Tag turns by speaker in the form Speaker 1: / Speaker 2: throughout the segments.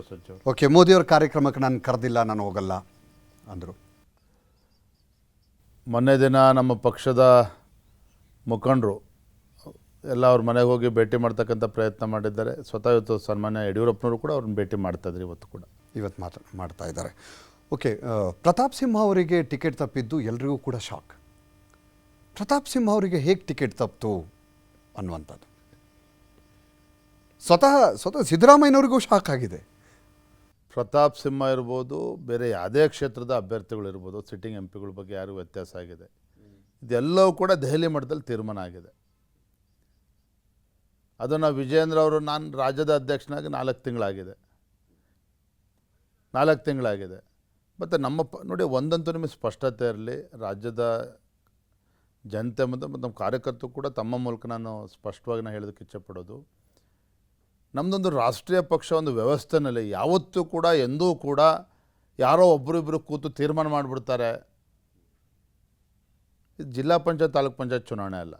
Speaker 1: ಅವರು
Speaker 2: ಓಕೆ ಮೋದಿಯವ್ರ ಕಾರ್ಯಕ್ರಮಕ್ಕೆ ನಾನು ಕರೆದಿಲ್ಲ ನಾನು ಹೋಗಲ್ಲ ಅಂದರು.
Speaker 1: ಮೊನ್ನೆ ದಿನ ನಮ್ಮ ಪಕ್ಷದ ಮುಖಂಡರು ಎಲ್ಲ ಅವ್ರ ಮನೆಗೆ ಹೋಗಿ ಭೇಟಿ ಮಾಡ್ತಕ್ಕಂಥ ಪ್ರಯತ್ನ ಮಾಡಿದ್ದಾರೆ. ಸ್ವತಃ ಇವತ್ತು ಸನ್ಮಾನ್ಯ ಯಡಿಯೂರಪ್ಪನವರು ಕೂಡ ಅವ್ರನ್ನ ಭೇಟಿ ಮಾಡ್ತಾಯಿದ್ರು ಇವತ್ತು ಕೂಡ.
Speaker 2: ಇವತ್ತು ಮಾತ್ರ ಮಾಡ್ತಾ ಇದ್ದಾರೆ. ಓಕೆ ಪ್ರತಾಪ್ ಸಿಂಹ ಅವರಿಗೆ ಟಿಕೆಟ್ ತಪ್ಪಿದ್ದು ಎಲ್ರಿಗೂ ಕೂಡ ಶಾಕ್. ಪ್ರತಾಪ್ ಸಿಂಹ ಅವರಿಗೆ ಹೇಗೆ ಟಿಕೆಟ್ ತಪ್ಪಿತು ಅನ್ನುವಂಥದ್ದು. ಸ್ವತಃ ಸ್ವತಃ ಸಿದ್ದರಾಮಯ್ಯನವ್ರಿಗೂ ಶಾಕ್ ಆಗಿದೆ.
Speaker 1: ಪ್ರತಾಪ್ ಸಿಂಹ ಇರ್ಬೋದು, ಬೇರೆ ಯಾವುದೇ ಕ್ಷೇತ್ರದ ಅಭ್ಯರ್ಥಿಗಳಿರ್ಬೋದು ಸಿಟ್ಟಿಂಗ್ ಎಂ ಪಿಗಳ ಬಗ್ಗೆ ಯಾರು ವ್ಯತ್ಯಾಸ ಆಗಿದೆ. ಇದೆಲ್ಲವೂ ಕೂಡ ದೆಹಲಿ ಮಟ್ಟದಲ್ಲಿ ತೀರ್ಮಾನ ಆಗಿದೆ. ಅದನ್ನು ವಿಜೇಂದ್ರ ಅವರು ನಾನು ರಾಜ್ಯದ ಅಧ್ಯಕ್ಷನಾಗಿ ನಾಲ್ಕು ತಿಂಗಳಾಗಿದೆ. ನಾಲ್ಕು ತಿಂಗಳಾಗಿದೆ. ಮತ್ತು ನಮ್ಮ ಪ, ನೋಡಿ ಒಂದಂತೂ ನಿಮಗೆ ಸ್ಪಷ್ಟತೆ ಇರಲಿ, ರಾಜ್ಯದ ಜನತೆ ಮತ್ತು ನಮ್ಮ ಕಾರ್ಯಕರ್ತರು ಕೂಡ ತಮ್ಮ ಮೂಲಕ ನಾನು ಸ್ಪಷ್ಟವಾಗಿ ನಾನು ಹೇಳೋದಕ್ಕೆ ಇಚ್ಛೆಪಡೋದು ನಮ್ಮದೊಂದು ರಾಷ್ಟ್ರೀಯ ಪಕ್ಷ, ಒಂದು ವ್ಯವಸ್ಥೆನಲ್ಲಿ ಯಾವತ್ತೂ ಕೂಡ, ಎಂದೂ ಕೂಡ ಯಾರೋ ಒಬ್ಬರಿಬ್ಬರು ಕೂತು ತೀರ್ಮಾನ ಮಾಡಿಬಿಡ್ತಾರೆ. ಇದು ಜಿಲ್ಲಾ ಪಂಚಾಯತ್, ತಾಲೂಕ್ ಪಂಚಾಯತ್ ಚುನಾವಣೆ ಅಲ್ಲ.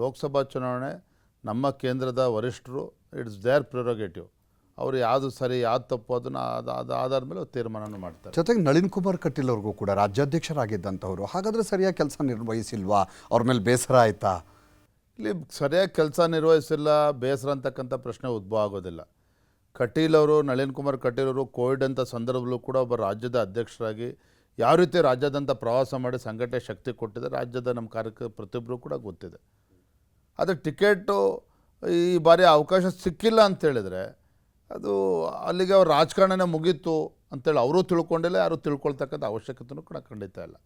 Speaker 1: ಲೋಕಸಭಾ ಚುನಾವಣೆ, ನಮ್ಮ ಕೇಂದ್ರದ ವರಿಷ್ಠರು ಇಟ್ಸ್ ದೇರ್ ಪ್ರಿರೋಗೇಟಿವ್. ಅವರು ಯಾವುದು ಸರಿ, ಯಾವ್ದು ತಪ್ಪು, ಅದನ್ನು ಅದು ಅದು ಆಧಾರದ ಮೇಲೆ ತೀರ್ಮಾನ ಮಾಡ್ತಾರೆ.
Speaker 2: ಜೊತೆಗೆ ನಳಿನ್ ಕುಮಾರ್ ಕಟೀಲ್ ಅವ್ರಿಗೂ ಕೂಡ ರಾಜ್ಯಾಧ್ಯಕ್ಷರಾಗಿದ್ದಂಥವ್ರು, ಹಾಗಾದರೆ ಸರಿಯಾಗಿ ಕೆಲಸ ನಿರ್ವಹಿಸಿಲ್ವಾ? ಅವ್ರ ಮೇಲೆ ಬೇಸರ ಆಯ್ತಾ?
Speaker 1: ಇಲ್ಲಿ ಸರಿಯಾಗಿ ಕೆಲಸ ನಿರ್ವಹಿಸಿಲ್ಲ, ಬೇಸರ ಅಂತಕ್ಕಂಥ ಪ್ರಶ್ನೆ ಉದ್ಭವ ಆಗೋದಿಲ್ಲ. ಕಟೀಲ್ ಅವರು, ನಳಿನ್ ಕುಮಾರ್ ಕಟೀಲ್ ಅವರು ಕೋವಿಡ್ ಅಂತ ಸಂದರ್ಭದಲ್ಲೂ ಕೂಡ ಒಬ್ಬ ರಾಜ್ಯದ ಅಧ್ಯಕ್ಷರಾಗಿ ಯಾವ ರೀತಿ ರಾಜ್ಯಾದ್ಯಂತ ಪ್ರವಾಸ ಮಾಡಿ ಸಂಘಟನೆ ಶಕ್ತಿ ಕೊಟ್ಟಿದೆ, ರಾಜ್ಯದ ನಮ್ಮ ಕಾರ್ಯಕ ಪ್ರತಿಯೊಬ್ಬರು ಕೂಡ ಗೊತ್ತಿದೆ. ಆದರೆ ಟಿಕೆಟು ಈ ಬಾರಿ ಅವಕಾಶ ಸಿಕ್ಕಿಲ್ಲ ಅಂತೇಳಿದರೆ ಅದು ಅಲ್ಲಿಗೆ ಅವ್ರ ರಾಜಕಾರಣನೇ ಮುಗೀತು ಅಂತೇಳಿ ಅವರು ತಿಳ್ಕೊಂಡಿಲ್ಲ, ಯಾರು ತಿಳ್ಕೊಳ್ತಕ್ಕಂಥ ಅವಶ್ಯಕತೆಯೂ ಕೂಡ ಖಂಡಿತ ಇಲ್ಲ.